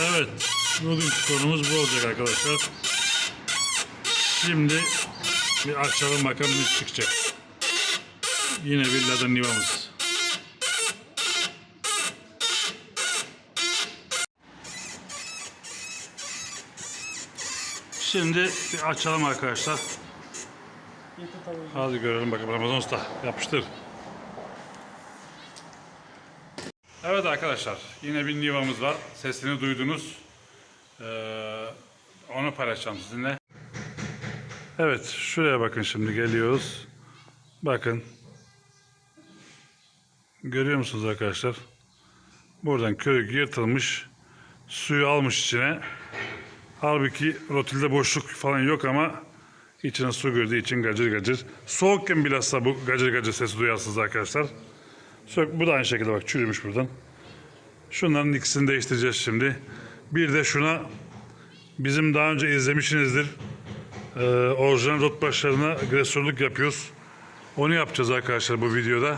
Evet. Bugünkü konumuz bu olacak arkadaşlar. Şimdi bir açalım bakalım ne çıkacak. Yine villada nivamız. Şimdi bir açalım arkadaşlar. Hadi görelim bakalım Ramazan Usta yapıştır. Evet arkadaşlar yine bir Niva'mız var. Sesini duydunuz. Ee, onu paylaşacağım sizinle. Evet şuraya bakın şimdi geliyoruz. Bakın. Görüyor musunuz arkadaşlar? Buradan körük yırtılmış. Suyu almış içine. Halbuki rotilde boşluk falan yok ama içine su girdiği için gacır gacır. Soğukken bilhassa bu gacır gacır sesi duyarsınız arkadaşlar. Sök, bu da aynı şekilde bak çürümüş buradan. Şunların ikisini değiştireceğiz şimdi. Bir de şuna bizim daha önce izlemişsinizdir. Ee, orijinal rot başlarına agresörlük yapıyoruz. Onu yapacağız arkadaşlar bu videoda.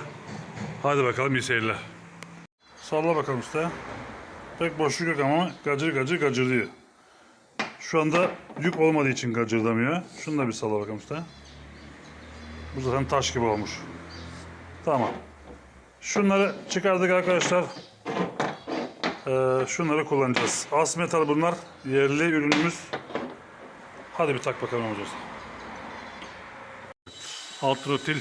Hadi bakalım iyi seyirler. Salla bakalım usta. Pek boşluk yok ama gacır gacır gacır. Şu anda yük olmadığı için gacırdamıyor. Şunu da bir salla bakalım usta. Bu zaten taş gibi olmuş. Tamam. Şunları çıkardık arkadaşlar. Ee, şunları kullanacağız. As metal bunlar. Yerli ürünümüz. Hadi bir tak bakalım hocam. Alt rotil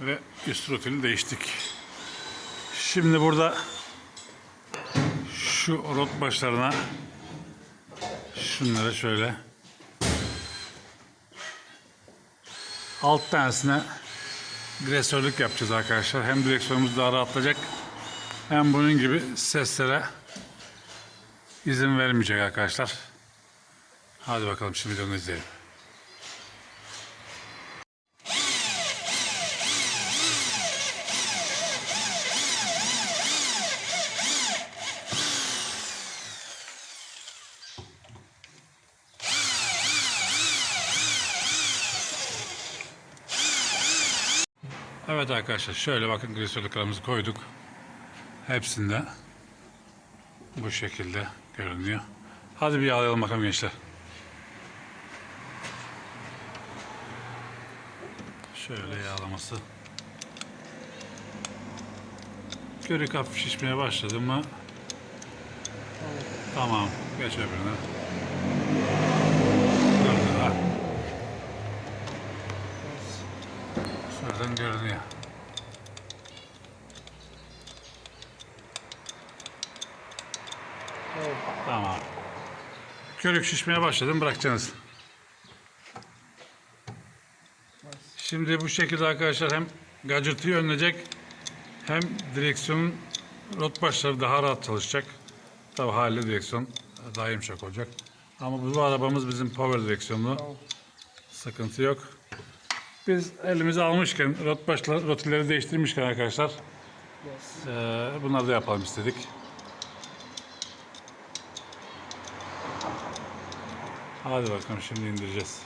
ve üst rotili değiştik. Şimdi burada şu rot başlarına şunları şöyle alt tanesine Gresörlük yapacağız arkadaşlar. Hem direksiyonumuz daha rahatlayacak hem bunun gibi seslere izin vermeyecek arkadaşlar. Hadi bakalım şimdi onu izleyelim. Evet arkadaşlar şöyle bakın glisörlüklerimizi koyduk. Hepsinde bu şekilde görünüyor. Hadi bir yağlayalım bakalım gençler. Şöyle yağlaması. Körük hafif şişmeye başladı mı? Tamam. Geç öbürüne. Şuradan görünüyor. Tamam. Körük şişmeye başladım bırakacaksınız. Şimdi bu şekilde arkadaşlar hem gacırtıyı önleyecek hem direksiyonun rot başları daha rahat çalışacak. Tabi haliyle direksiyon daha yumuşak olacak. Ama bu arabamız bizim power direksiyonlu. Sıkıntı yok. Biz elimizi almışken, rot başları, rotilleri değiştirmişken arkadaşlar eee bunları da yapalım istedik. Hadi bakalım şimdi indireceğiz.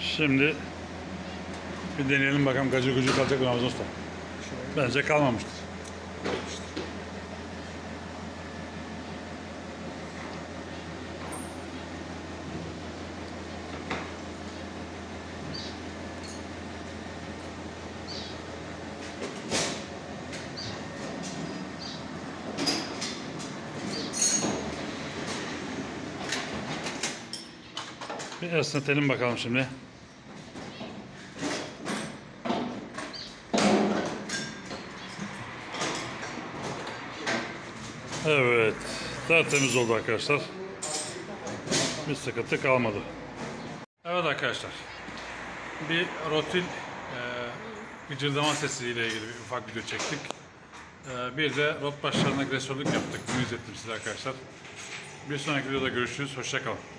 Şimdi bir deneyelim bakalım gacır gucur kalacak mı Usta. Bence kalmamıştır. Bir esnetelim bakalım şimdi. Evet. Tertemiz oldu arkadaşlar. Bir sıkıntı kalmadı. Evet arkadaşlar. Bir rotil e, gıcırdama sesiyle ilgili bir ufak video çektik. E, bir de rot başlarına agresörlük yaptık. Bunu izlettim size arkadaşlar. Bir sonraki videoda görüşürüz. Hoşçakalın.